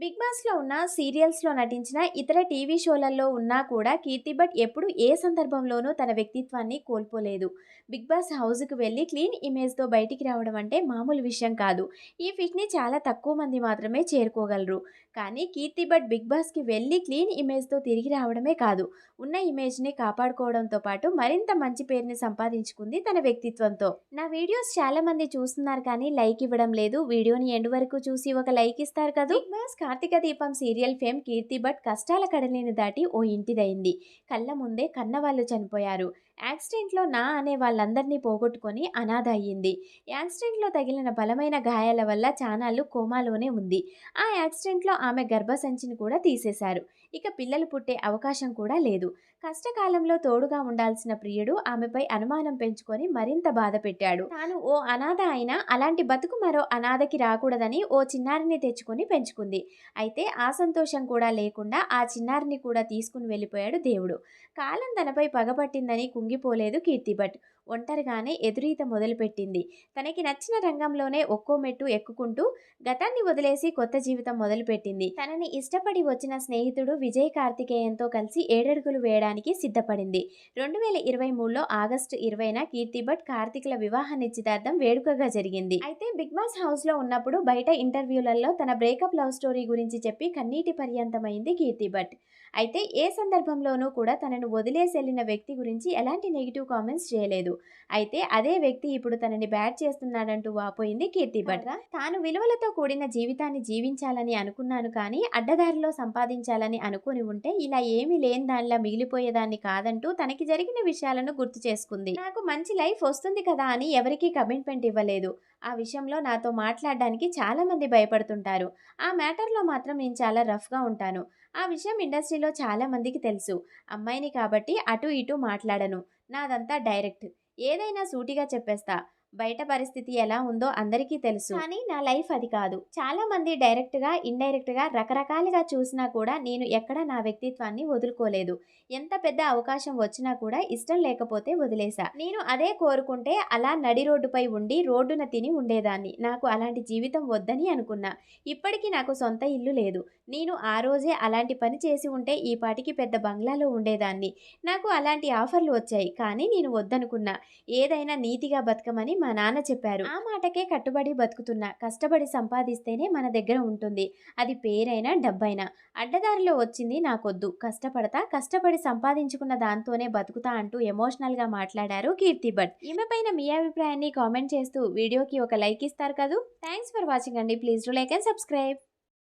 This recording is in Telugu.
బిగ్ బాస్లో ఉన్న సీరియల్స్లో నటించిన ఇతర టీవీ షోలలో ఉన్నా కూడా కీర్తి భట్ ఎప్పుడు ఏ సందర్భంలోనూ తన వ్యక్తిత్వాన్ని కోల్పోలేదు. బిగ్ బాస్ హౌస్కి వెళ్ళి క్లీన్ ఇమేజ్తో బయటికి రావడం అంటే మామూలు విషయం కాదు. ఈ ఫిట్ని చాలా తక్కువ మంది మాత్రమే చేరుకోగలరు. కానీ కీర్తి భట్ బిగ్ బాస్కి వెళ్ళి క్లీన్ ఇమేజ్తో తిరిగి రావడమే కాదు. ఉన్న ఇమేజ్ని కాపాడుకోవడంతో పాటు మరింత మంచి పేరుని సంపాదించుకుంది తన వ్యక్తిత్వంతో. నా వీడియోస్ చాలా మంది చూస్తున్నారు కానీ లైక్ ఇవ్వడం లేదు. వీడియోని ఎండ్ వరకు చూసి ఒక లైక్ ఇస్తారు కదా? బిగ్ బాస్ కార్తీక దీపం సీరియల్ ఫేమ్ కీర్తి భట్ కష్టాల కడలిని దాటి ఓ ఇంటిదైంది. కళ్ళ ముందే కన్నవాళ్ళు చనిపోయారు. యాక్సిడెంట్లో నా అనే వాళ్ళందరినీ పోగొట్టుకొని అనాథ అయ్యింది. యాక్సిడెంట్లో తగిలిన బలమైన గాయాల వల్ల చానాళ్ళు కోమాలోనే ఉంది. ఆ యాక్సిడెంట్లో ఆమె గర్భసంచిని కూడా తీసేశారు. ఇక పిల్లలు పుట్టే అవకాశం కూడా లేదు. కష్టకాలంలో తోడుగా ఉండాల్సిన ప్రియుడు ఆమెపై అనుమానం పెంచుకొని మరింత బాధ పెట్టాడు. తాను ఓ అనాథ అయినా అలాంటి బతుకు మరో అనాథకి రాకూడదని ఓ చిన్నారిని తెచ్చుకొని పెంచుకుంది. అయితే ఆ సంతోషం కూడా లేకుండా ఆ చిన్నారిని కూడా తీసుకుని వెళ్ళిపోయాడు దేవుడు. కాలం తనపై పగపట్టిందని కుంగిపోలేదు కీర్తి భట్. ఒంటరిగానే ఎదురీత మొదలుపెట్టింది. తనకి నచ్చిన రంగంలోనే ఒక్కో మెట్టు ఎక్కుకుంటూ గతాన్ని వదిలేసి కొత్త జీవితం మొదలుపెట్టింది. తనని ఇష్టపడి వచ్చిన స్నేహితుడు విజయ్ కార్తికేయంతో కలిసి ఏడడుగులు వేయడానికి సిద్ధపడింది. రెండు వేల ఇరవై మూడులో ఆగస్టు ఇరవైన కీర్తి భట్ కార్తిక్ల వివాహ నిశ్చితార్థం వేడుకగా జరిగింది. అయితే బిగ్ బాస్ హౌస్లో ఉన్నప్పుడు బయట ఇంటర్వ్యూలలో తన బ్రేకప్ లవ్ స్టోరీ గురించి చెప్పి కన్నీటి పర్యంతమైంది కీర్తి భట్. అయితే ఏ సందర్భంలోనూ కూడా తనను వదిలేసి వ్యక్తి గురించి ఎలాంటి నెగిటివ్ కామెంట్స్ చేయలేదు. అయితే అదే వ్యక్తి ఇప్పుడు తనని బ్యాట్ చేస్తున్నాడంటూ వాపోయింది కీర్తి భట్. తాను విలువలతో కూడిన జీవితాన్ని జీవించాలని అనుకున్నాను కానీ అడ్డదారిలో సంపాదించాలని అనుకుని ఉంటే ఇలా ఏమీ లేని దానిలా మిగిలిపోయేదాన్ని కాదంటూ తనకి జరిగిన విషయాలను గుర్తు చేసుకుంది. నాకు మంచి లైఫ్ వస్తుంది కదా అని ఎవరికీ కమిట్మెంట్ ఇవ్వలేదు. ఆ విషయంలో నాతో మాట్లాడడానికి చాలా మంది భయపడుతుంటారు. ఆ మ్యాటర్లో మాత్రం నేను చాలా రఫ్గా ఉంటాను. ఆ విషయం ఇండస్ట్రీలో చాలా మందికి తెలుసు. అమ్మాయిని కాబట్టి అటు ఇటు మాట్లాడను. నాదంతా డైరెక్ట్. ఏదైనా సూటిగా చెప్పేస్తా. బయట పరిస్థితి ఎలా ఉందో అందరికీ తెలుసు. కానీ నా లైఫ్ అది కాదు. చాలా మంది డైరెక్ట్గా ఇండైరెక్ట్గా రకరకాలుగా చూసినా కూడా నేను ఎక్కడ నా వ్యక్తిత్వాన్ని వదులుకోలేదు. ఎంత పెద్ద అవకాశం వచ్చినా కూడా ఇష్టం లేకపోతే వదిలేసా. నేను అదే కోరుకుంటే అలా నడి రోడ్డుపై ఉండి రోడ్డున తిని ఉండేదాన్ని. నాకు అలాంటి జీవితం వద్దని అనుకున్నా. ఇప్పటికీ నాకు సొంత ఇల్లు లేదు. నేను ఆ రోజే అలాంటి పని చేసి ఉంటే ఈ పాటికి పెద్ద బంగ్లాలో ఉండేదాన్ని. నాకు అలాంటి ఆఫర్లు వచ్చాయి. కానీ నేను వద్దనుకున్నా. ఏదైనా నీతిగా బతకమని మా నాన్న చెప్పారు. ఆ మాటకే కట్టుబడి బతుకుతున్నా. కష్టపడి సంపాదిస్తేనే మన దగ్గర ఉంటుంది. అది పేరైనా డబ్బైనా. అడ్డదారిలో వచ్చింది నాకొద్దు. కష్టపడతా కష్టపడి సంపాదించుకున్న దాంతోనే బతుకుతా అంటూ ఎమోషనల్గా మాట్లాడారు కీర్తి భట్. ఈమె పైన మీ అభిప్రాయాన్ని కామెంట్ చేస్తూ వీడియోకి ఒక లైక్ ఇస్తారు కదూ? థ్యాంక్స్ ఫర్ వాచింగ్ అండి. Please do like and subscribe.